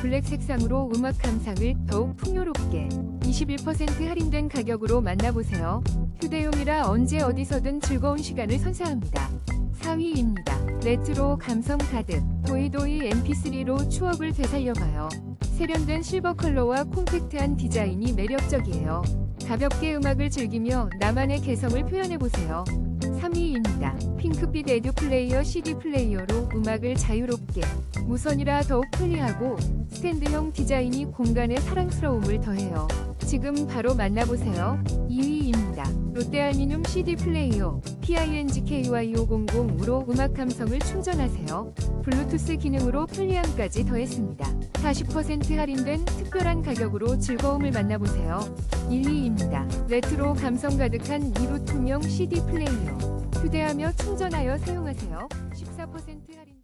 블랙 색상으로 음악 감상을 더욱 풍요롭게 21% 할인된 가격으로 만나보세요. 휴대용이라 언제 어디서든 즐거운 시간을 선사합니다. 4위입니다. 레트로 감성 가득 도이도이 MP3로 추억을 되살려봐요. 세련된 실버 컬러와 콤팩트한 디자인이 매력적이에요. 가볍게 음악을 즐기며 나만의 개성을 표현해보세요. 3위입니다. 핑크빛 에듀 플레이어 CD 플레이어로 음악을 자유롭게 무선이라 더욱 편리하고 스탠드형 디자인이 공간에 사랑스러움을 더해요. 지금 바로 만나보세요. 2위입니다. 롯데알미늄 CD 플레이어 PINGKY500으로 음악 감성을 충전하세요. 블루투스 기능으로 편리함까지 더했습니다. 40% 할인된 특별한 가격으로 즐거움을 만나보세요. 1위입니다. 레트로 감성 가득한 2루 투명 CD 플레이어. 휴대하며 충전하여 사용하세요. 14% 할인